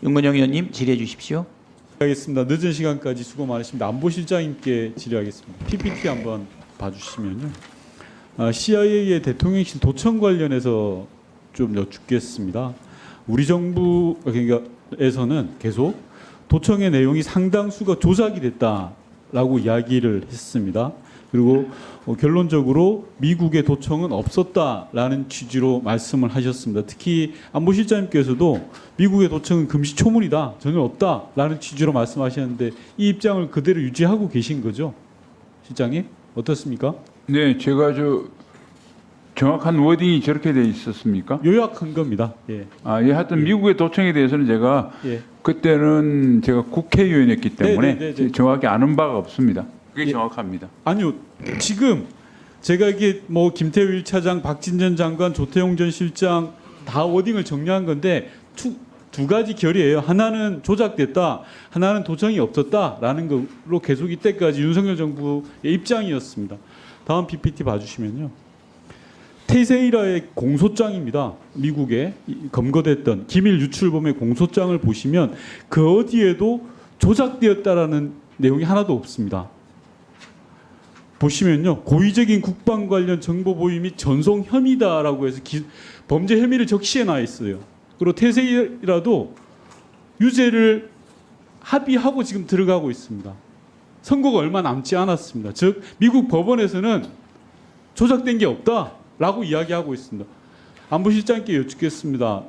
윤건영 의원님 질의해 주십시오. 하겠습니다. 늦은 시간까지 수고 많으십니다. 안보실장님께 질의하겠습니다. PPT 한번 봐주시면요. 아, CIA의 대통령실 도청 관련해서 좀 여쭙겠습니다. 우리 정부 그러니까에서는 계속 도청의 내용이 상당수가 조작이 됐다라고 이야기를 했습니다. 그리고 어, 결론적으로 미국의 도청은 없었다라는 취지로 말씀을 하셨습니다. 특히 안보실장님께서도 미국의 도청은 금시초문이다 전혀 없다라는 취지로 말씀하셨는데 이 입장을 그대로 유지하고 계신 거죠, 실장님 어떻습니까? 네, 제가 저 정확한 워딩이 저렇게 돼 있었습니까? 요약한 겁니다. 예, 아, 예, 하여튼 미국의 도청에 대해서는 제가 예. 그때는 제가 국회의원이었기 때문에 네, 네, 네, 네. 정확히 아는 바가 없습니다. 그게 예. 정확합니다. 아니요, 지금 제가 이게 뭐 김태우 1차장, 박진전 장관, 조태용 전 실장 다 워딩을 정리한 건데 투, 두 가지 결이에요. 하나는 조작됐다, 하나는 도청이 없었다라는 걸로 계속 이때까지 윤석열 정부의 입장이었습니다. 다음 PPT 봐주시면요. 테세이라의 공소장입니다. 미국에 이- 검거됐던 기밀 유출범의 공소장을 보시면 그 어디에도 조작되었다라는 내용이 하나도 없습니다. 보시면요 고의적인 국방 관련 정보 보유 및 전송 혐의다라고 해서 기- 범죄 혐의를 적시해 놔 있어요. 그리고 태세이라도 유죄를 합의하고 지금 들어가고 있습니다. 선고가 얼마 남지 않았습니다. 즉 미국 법원에서는 조작된 게 없다라고 이야기하고 있습니다. 안보실장께 여쭙겠습니다.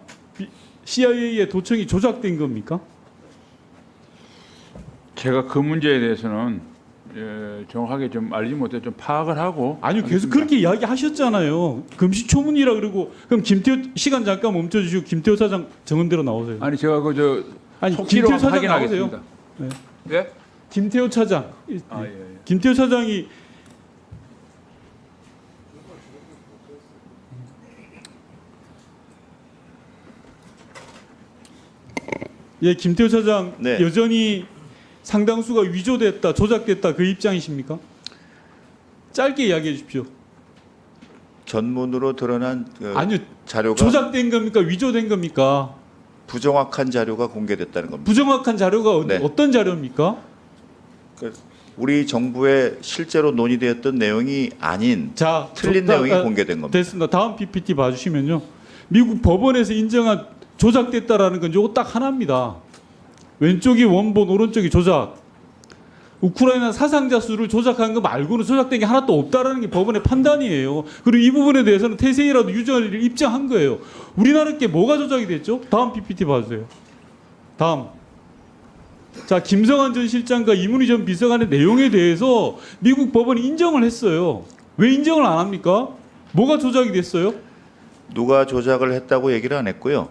CIA의 도청이 조작된 겁니까? 제가 그 문제에 대해서는 예, 정확하게 좀 알지 못해 좀 파악을 하고 아니요 계속. 그렇게 이야기하셨잖아요. 금시초문이라 그러고 그럼 김태호 시간 잠깐 멈춰주시고 김태호 사장 정언대로 나오세요. 아니 제가 그저 아니 김태호 차장 확인하겠습니다. 나오세요. 예? 김태호 차장. 아, 예, 예. 김태호 차장이 예, 김태호 차장 네. 여전히 상당수가 위조됐다, 조작됐다 그 입장이십니까? 짧게 이야기해 주십시오. 전문으로 드러난 그 아니요, 자료가 조작된 겁니까? 위조된 겁니까? 부정확한 자료가 공개됐다는 겁니다. 부정확한 자료가 어- 네. 어떤 자료입니까? 그 우리 정부에 실제로 논의되었던 내용이 아닌 자, 틀린 저- 내용이 아, 공개된 겁니다. 됐습니다. 다음 PPT 봐주시면요. 미국 법원에서 인정한 조작됐다라는 건 요거 딱 하나입니다. 왼쪽이 원본, 오른쪽이 조작. 우크라이나 사상자 수를 조작한 거 말고는 조작된 게 하나도 없다라는 게 법원의 판단이에요. 그리고 이 부분에 대해서는 태세이라도 유죄를 입증한 거예요. 우리나라 게 뭐가 조작이 됐죠? 다음 PPT 봐주세요. 다음. 자, 김성한 전 실장과 이문희 전 비서관의 내용에 대해서 미국 법원이 인정을 했어요. 왜 인정을 안 합니까? 뭐가 조작이 됐어요? 누가 조작을 했다고 얘기를 안 했고요.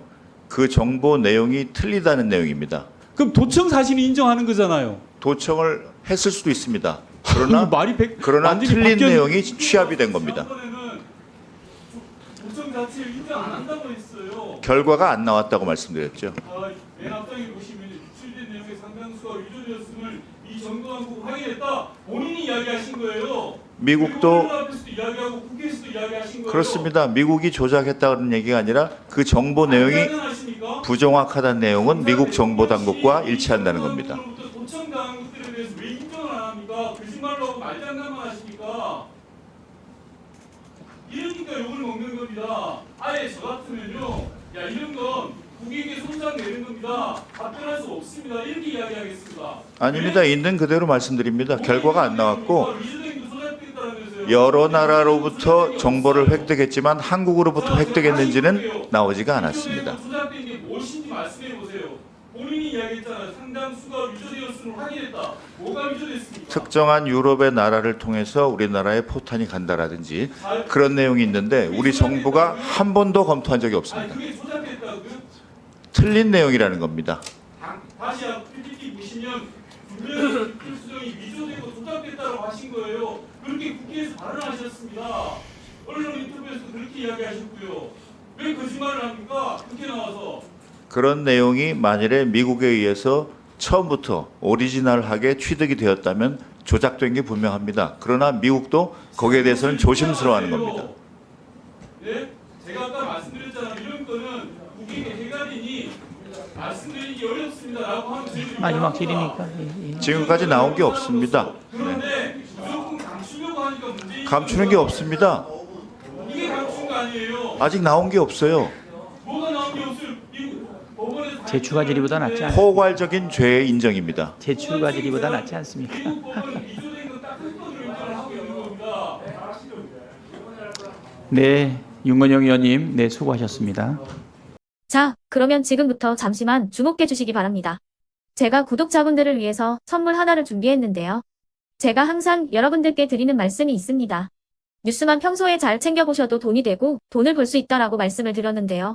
그 정보 내용이 틀리다는 내용입니다. 그럼 도청 사실이 인정하는 거잖아요. 도청을 했을 수도 있습니다. 그러나 말이 백, 그러나 틀린 바뀌었- 내용이 취합이 된 겁니다. 도청 자체를 인정 안 한다고 했어요. 결과가 안 나왔다고 말씀드렸죠. 아, 맨 앞장에 보시면 유출된 내용의 상당수가 위조되었음을 이 정보당국 확인했다. 본인이 이야기하신 거예요. 미국도 이야기하고 국회에서도 이야기하신 거예요. 그렇습니다. 미국이 조작했다는 얘기가 아니라 그 정보 내용이? 부정확하다는 내용은 미국 정보 당국과 일치한다는 겁니다. 이러니까 욕을 먹는 겁니다. 아예 저 같으면요, 야 이런 건 국익에 손상 내는 겁니다. 답변할 수 없습니다. 이렇게 이야기하겠습니다. 아닙니다. 있는 그대로 말씀드립니다. 결과가 안 나왔고. 여러 나라로부터 정보를 획득했지만 한국으로부터 획득했는지는 나오지가 않았습니다. 조작된 게 무엇인지 말씀해 보세요. 상당수가 위조되었음을 확인했다. 뭐가 위조됐습니까? 특정한 유럽의 나라를 통해서 우리나라에 포탄이 간다라든지 그런 내용이 있는데 우리 정부가 한 번도 검토한 적이 아니 없습니다. 그게 조작됐다고요? 틀린 내용이라는 겁니다. 당- 다시 한 PPT 보시면 분명히 수정이 위조되고 조작됐다고 하신 거예요. 그렇게 국회에서 발언하셨습니다. 언론 인터뷰에서 그렇게 이야기하셨고요. 왜 거짓말을 합니까? 국회 나와서 그런 내용이 만일에 미국에 의해서 처음부터 오리지널하게 취득이 되었다면 조작된 게 분명합니다. 그러나 미국도 거기에 대해서는 조심스러워하는 겁니다. 네? 제가 아까 말씀드렸잖아요. 이런 거는 국익의 해갈이니 말씀드리기 어렵 마지막 질이니까. 예, 예. 지금까지 나온 게 없습니다. 네. 감추는 게 없습니다. 아직 나온 게 없어요. 제추가 질이보다 낫지 않. 포괄적인 죄 인정입니다. 제추가 질이보다 낫지 않습니까? 네, 윤건영 의원님, 네 수고하셨습니다. 자, 그러면 지금부터 잠시만 주목해 주시기 바랍니다. 제가 구독자분들을 위해서 선물 하나를 준비했는데요. 제가 항상 여러분들께 드리는 말씀이 있습니다. 뉴스만 평소에 잘 챙겨보셔도 돈이 되고 돈을 벌 수 있다라고 말씀을 드렸는데요.